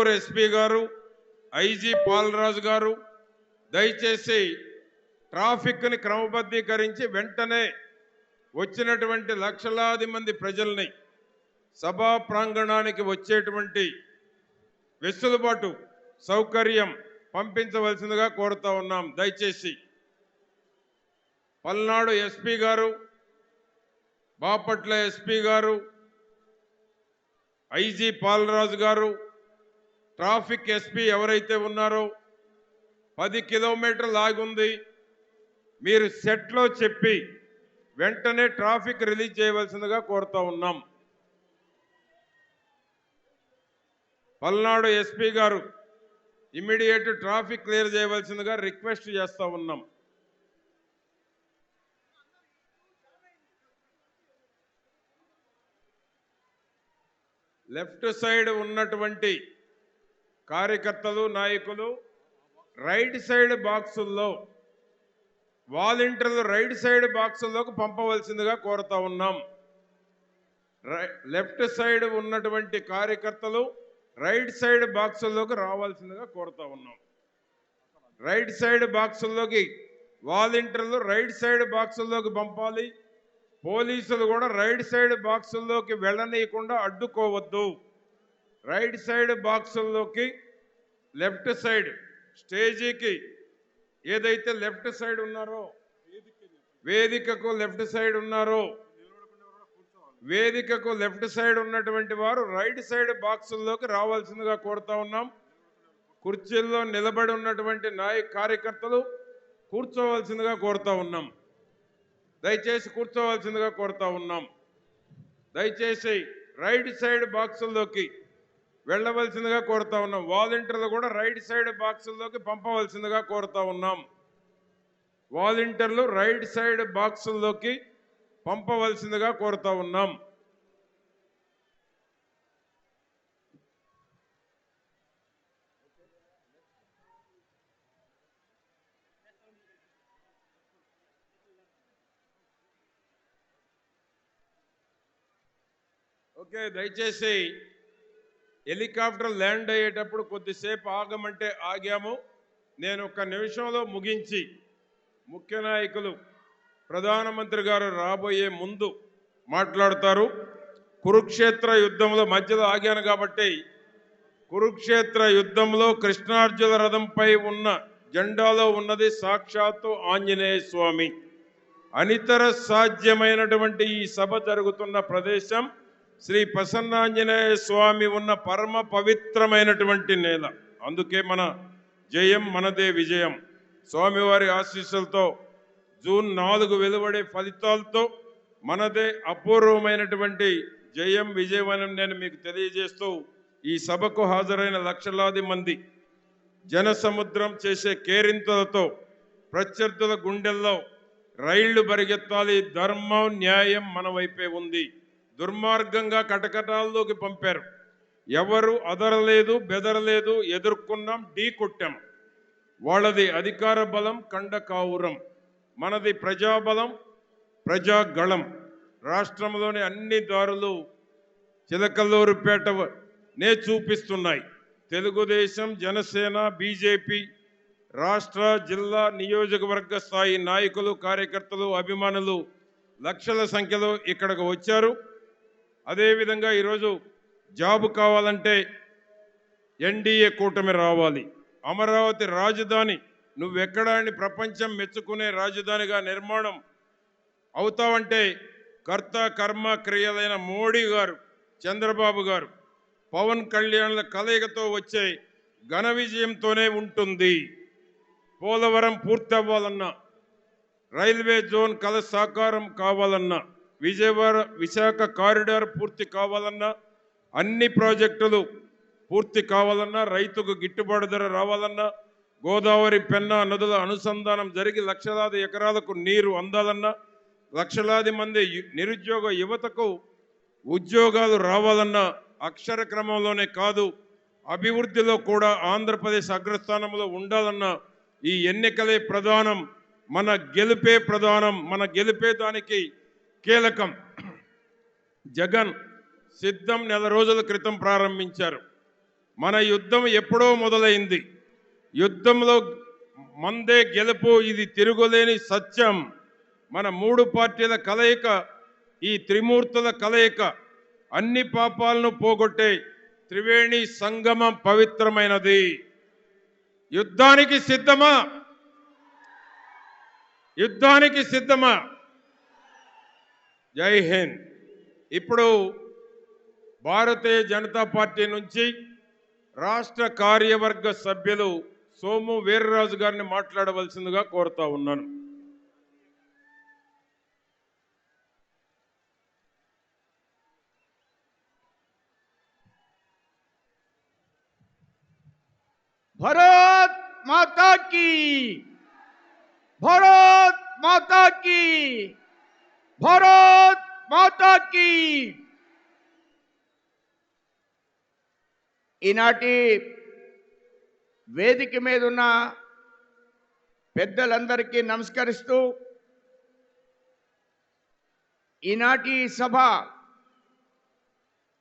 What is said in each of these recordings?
Guntur SP గారు IG Palaraju గారు దయచేసి ట్రాఫిక్ని క్రమబద్ధీకరించి వెంటనే వచ్చినటువంటి లక్షలాది మంది ప్రజల్ని సభా ప్రాంగణానికి వచ్చేటువంటి వెసులుబాటు సౌకర్యం పంపించవలసిందిగా కోరుతా ఉన్నాం. దయచేసి పల్నాడు ఎస్పీ గారు బాపట్ల ఎస్పీ గారు ఐజీ పాలరాజు గారు ట్రాఫిక్ ఎస్పీ ఎవరైతే ఉన్నారో పది కిలోమీటర్లు ఆగుంది మీరు సెట్లో చెప్పి వెంటనే ట్రాఫిక్ రిలీజ్ చేయవలసిందిగా కోరుతా ఉన్నాం. పల్నాడు ఎస్పీ గారు ఇమ్మీడియట్ ట్రాఫిక్ క్లియర్ చేయవలసిందిగా రిక్వెస్ట్ చేస్తూ ఉన్నాం. లెఫ్ట్ సైడ్ ఉన్నటువంటి కార్యకర్తలు నాయకులు రైట్ సైడ్ బాక్సుల్లో వాలంటీర్లు రైట్ సైడ్ బాక్సుల్లోకి పంపవలసిందిగా కోరుతా ఉన్నాం. లెఫ్ట్ సైడ్ ఉన్నటువంటి కార్యకర్తలు రైట్ సైడ్ బాక్సుల్లోకి రావాల్సిందిగా కోరుతా ఉన్నాం. రైట్ సైడ్ బాక్సుల్లోకి వాలంటీర్లు రైట్ సైడ్ బాక్సుల్లోకి పంపాలి. పోలీసులు కూడా రైట్ సైడ్ బాక్సుల్లోకి వెళ్ళనీయకుండా అడ్డుకోవద్దు. రైట్ సైడ్ బాక్సుల్లోకి లెఫ్ట్ సైడ్ స్టేజీకి ఏదైతే లెఫ్ట్ సైడ్ ఉన్నారో వేదికకు లెఫ్ట్ సైడ్ ఉన్నారో వేదికకు లెఫ్ట్ సైడ్ ఉన్నటువంటి వారు రైట్ సైడ్ బాక్సుల్లోకి రావాల్సిందిగా కోరుతా ఉన్నాం. కుర్చీల్లో నిలబడి ఉన్నటువంటి నాయక కార్యకర్తలు కూర్చోవలసిందిగా కోరుతా ఉన్నాం. దయచేసి కూర్చోవలసిందిగా కోరుతా ఉన్నాం. దయచేసి రైట్ సైడ్ బాక్సుల్లోకి వెళ్ళవలసిందిగా కోరుతా ఉన్నాం. వాలంటీర్లు కూడా రైట్ సైడ్ బాక్సుల్లోకి పంపవలసిందిగా కోరుతా ఉన్నాం. వాలంటీర్లు రైట్ సైడ్ బాక్సుల్లోకి పంపవలసిందిగా కోరుతా ఉన్నాం. ఓకే దయచేసి హెలికాప్టర్ ల్యాండ్ అయ్యేటప్పుడు కొద్దిసేపు ఆగమంటే ఆగాము. నేను ఒక నిమిషంలో ముగించి ముఖ్య నాయకులు ప్రధానమంత్రి గారు రాబోయే ముందు మాట్లాడతారు. కురుక్షేత్ర యుద్ధంలో మధ్యలో ఆగాను కాబట్టి కురుక్షేత్ర యుద్ధంలో కృష్ణార్జున రథంపై ఉన్న జెండాలో ఉన్నది సాక్షాత్తు ఆంజనేయ స్వామి. అనితర సాధ్యమైనటువంటి ఈ సభ జరుగుతున్న ప్రదేశం శ్రీ ప్రసన్నాంజనేయ స్వామి ఉన్న పరమ పవిత్రమైనటువంటి నేల. అందుకే మన జయం మనదే విజయం. స్వామివారి ఆశీస్సులతో జూన్ నాలుగు వెలువడే ఫలితాలతో మనదే అపూర్వమైనటువంటి జయం విజయవనం నేను మీకు తెలియజేస్తూ ఈ సభకు హాజరైన లక్షలాది మంది జన సముద్రం చేసే కేరింతలతో ప్రత్యర్థుల గుండెల్లో రైళ్ళు పరిగెత్తాలి ధర్మం న్యాయం మన వైపే ఉంది. దుర్మార్గంగా కటకటాల్లోకి పంపారు. ఎవరు అదరలేదు బెదరలేదు ఎదుర్కొన్నాం ఢీ కొట్టాం. వాళ్ళది అధికార బలం కండకావురం మనది ప్రజాబలం ప్రజాగళం. రాష్ట్రంలోని అన్ని దారులు చిలకల్లూరుపేట నే చూపిస్తున్నాయి. తెలుగుదేశం జనసేన బీజేపీ రాష్ట్ర జిల్లా నియోజకవర్గ స్థాయి నాయకులు కార్యకర్తలు అభిమానులు లక్షల సంఖ్యలో ఇక్కడికి వచ్చారు. అదేవిధంగా ఈరోజు జాబు కావాలంటే ఎన్డీఏ కూటమి రావాలి. అమరావతి రాజధాని నువ్వెక్కడా అని ప్రపంచం మెచ్చుకునే రాజధానిగా నిర్మాణం అవుతావంటే కర్త కర్మ క్రియలైన మోడీ గారు చంద్రబాబు గారు పవన్ కళ్యాణ్ల కలయికతో వచ్చే ఘన విజయంతోనే ఉంటుంది. పోలవరం పూర్తి అవ్వాలన్నా రైల్వే జోన్ కల సాకారం కావాలన్నా విజయవాడ విశాఖ కారిడార్ పూర్తి కావాలన్నా అన్ని ప్రాజెక్టులు పూర్తి కావాలన్నా రైతుకు గిట్టుబాటు ధర రావాలన్నా గోదావరి పెన్నా నదుల అనుసంధానం జరిగి లక్షలాది ఎకరాలకు నీరు అందాలన్నా లక్షలాది మంది నిరుద్యోగ యువతకు ఉద్యోగాలు రావాలన్నా అక్షర క్రమంలోనే కాదు అభివృద్ధిలో కూడా ఆంధ్రప్రదేశ్ అగ్రస్థానంలో ఉండాలన్నా ఈ ఎన్నికలే ప్రధానం మన గెలుపే ప్రధానం మన గెలిపే దానికి కీలకం. జగన్ సిద్ధం నెల రోజుల క్రితం ప్రారంభించారు. మన యుద్ధం ఎప్పుడో మొదలైంది. యుద్ధంలో మందే గెలుపు ఇది తిరుగులేని సత్యం. మన మూడు పార్టీల కలయిక ఈ త్రిమూర్తుల కలయిక అన్ని పాపాలను పోగొట్టే త్రివేణి సంగమం పవిత్రమైనది. యుద్ధానికి సిద్ధమా? యుద్ధానికి సిద్ధమా? జై హింద్. ఇప్పుడు భారతీయ జనతా పార్టీ నుంచి రాష్ట్ర కార్యవర్గ సభ్యులు సోము వీర్రాజు గారిని మాట్లాడవలసిందిగా కోరుతా ఉన్నాను. భరత్ మాతాకి! భరత్ మాతాకి! భారత్ మాతాకి ఈనాటి వేదిక మీద ఉన్న పెద్దలందరికీ నమస్కరిస్తూ ఈనాటి సభ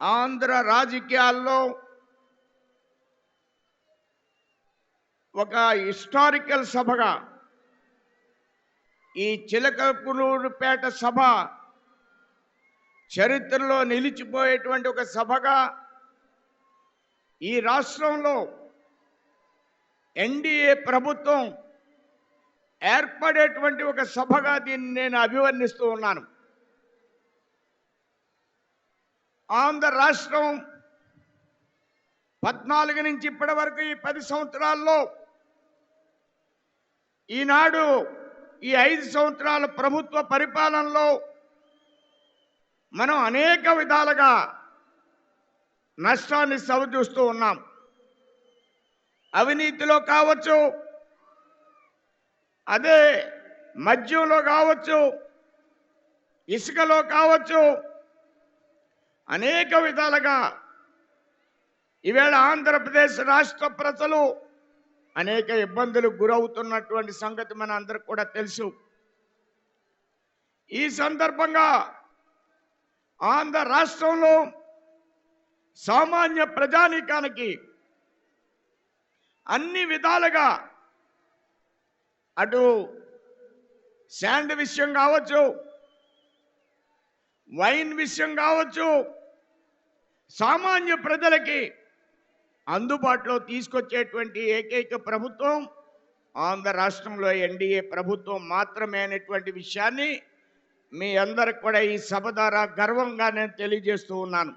ఆంధ్ర రాజకీయాల్లో ఒక హిస్టారికల్ సభగా ఈ చిలకపులూరుపేట సభ చరిత్రలో నిలిచిపోయేటువంటి ఒక సభగా ఈ రాష్ట్రంలో ఎన్డీఏ ప్రభుత్వం ఏర్పడేటువంటి ఒక సభగా దీన్ని నేను అభివర్ణిస్తూ ఉన్నాను. ఆంధ్ర రాష్ట్రం పద్నాలుగు నుంచి ఇప్పటి వరకు ఈ పది సంవత్సరాల్లో ఈనాడు ఈ ఐదు సంవత్సరాల ప్రభుత్వ పరిపాలనలో మనం అనేక విధాలుగా నష్టాన్ని సవచూస్తూ ఉన్నాం. అవినీతిలో కావచ్చు అదే మద్యంలో కావచ్చు ఇసుకలో కావచ్చు అనేక విధాలుగా ఈవేళ ఆంధ్రప్రదేశ్ రాష్ట్ర ప్రజలు అనేక ఇబ్బందులకు గురవుతున్నటువంటి సంగతి మన అందరికి కూడా తెలుసు. ఈ సందర్భంగా ఆంధ్ర రాష్ట్రంలో సామాన్య ప్రజానీకానికి అన్ని విధాలుగా అటు శాండ్ విషయం కావచ్చు వైన్ విషయం కావచ్చు సామాన్య ప్రజలకి అందుబాటులో తీసుకొచ్చేటువంటి ఏకైక ప్రభుత్వం ఆంధ్ర రాష్ట్రంలో ఎన్డీఏ ప్రభుత్వం మాత్రమే అనేటువంటి విషయాన్ని మీ అందరికి కూడా ఈ సభ ద్వారా గర్వంగా నేను తెలియజేస్తూ ఉన్నాను.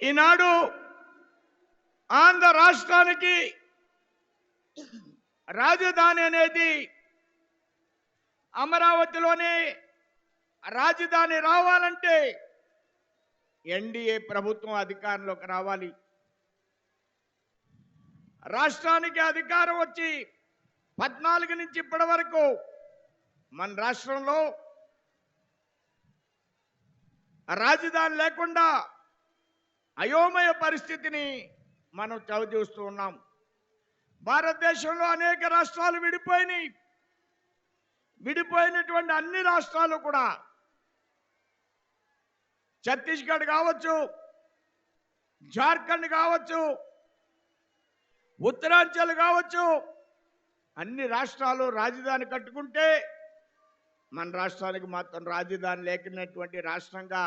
ఈనాడు ఆంధ్ర రాష్ట్రానికి రాజధాని అనేది అమరావతిలోనే రాజధాని రావాలంటే ఎన్డీఏ ప్రభుత్వం అధికారంలోకి రావాలి. రాష్ట్రానికి అధికారం వచ్చి పద్నాలుగు నుంచి ఇప్పటి వరకు మన రాష్ట్రంలో రాజధాని లేకుండా అయోమయ పరిస్థితిని మనం చవిచూస్తూ ఉన్నాం. భారతదేశంలో అనేక రాష్ట్రాలు విడిపోయినాయి. విడిపోయినటువంటి అన్ని రాష్ట్రాలు కూడా ఛత్తీస్గఢ్ కావచ్చు జార్ఖండ్ కావచ్చు ఉత్తరాంచల్ కావచ్చు అన్ని రాష్ట్రాలు రాజధాని కట్టుకుంటే మన రాష్ట్రానికి మాత్రం రాజధాని లేకున్నటువంటి రాష్ట్రంగా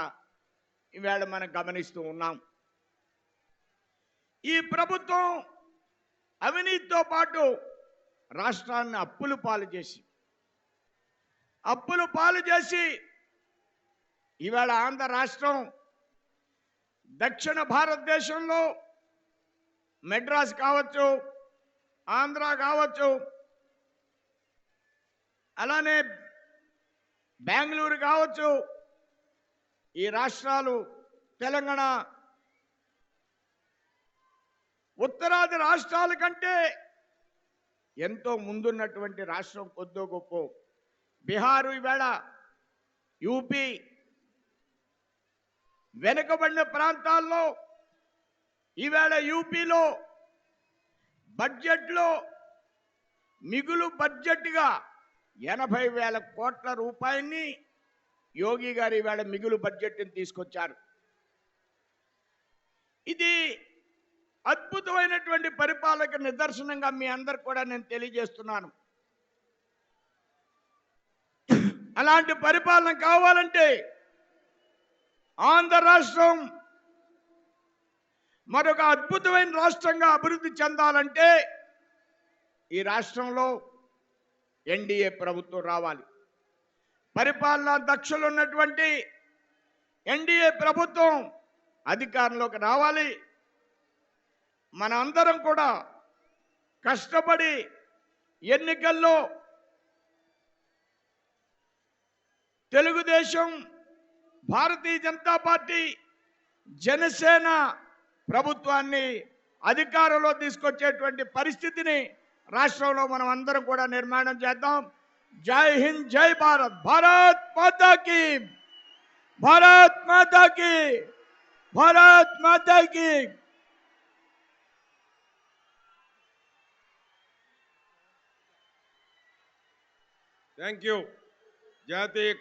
ఈవేళ మనం గమనిస్తూ ఉన్నాం. ఈ ప్రభుత్వం అవినీతితో పాటు రాష్ట్రాన్ని అప్పులు పాలు చేసి అప్పులు పాలు చేసి ఇవాళ ఆంధ్ర రాష్ట్రం దక్షిణ భారతదేశంలో మెడ్రాస్ కావచ్చు ఆంధ్ర కావచ్చు అలానే బెంగళూరు కావచ్చు ఈ రాష్ట్రాలు తెలంగాణ ఉత్తరాది రాష్ట్రాల కంటే ఎంతో ముందున్నటువంటి రాష్ట్రం కొద్దో గొప్ప. బీహారు ఈవేళ యూపీ వెనుకబడిన ప్రాంతాల్లో ఈవేళ యూపీలో బడ్జెట్లో మిగులు బడ్జెట్గా ఎనభై వేల కోట్ల రూపాయల్ని యోగి గారు ఈవేళ మిగులు బడ్జెట్ని తీసుకొచ్చారు. ఇది అద్భుతమైనటువంటి పరిపాలక నిదర్శనంగా మీ అందరు కూడా నేను తెలియజేస్తున్నాను. అలాంటి పరిపాలన కావాలంటే ఆంధ్ర రాష్ట్రం మరొక అద్భుతమైన రాష్ట్రంగా అభివృద్ధి చెందాలంటే ఈ రాష్ట్రంలో ఎన్డీఏ ప్రభుత్వం రావాలి. పరిపాలనా దక్షులు ఉన్నటువంటి ఎన్డీఏ ప్రభుత్వం అధికారంలోకి రావాలి. మన అందరం కూడా కష్టపడి ఎన్నికల్లో తెలుగుదేశం భారతీయ జనతా పార్టీ జనసేన ప్రభుత్వాన్ని అధికారంలో తీసుకొచ్చేటువంటి పరిస్థితిని రాష్ట్రంలో మనం అందరం కూడా నిర్మాణం చేద్దాం. జై హింద్ జై భారత్. భారత్ మాతాకి భారత్ మాతాకి భారత్ మాతాకి థ్యాంక్ యూ జాతీయ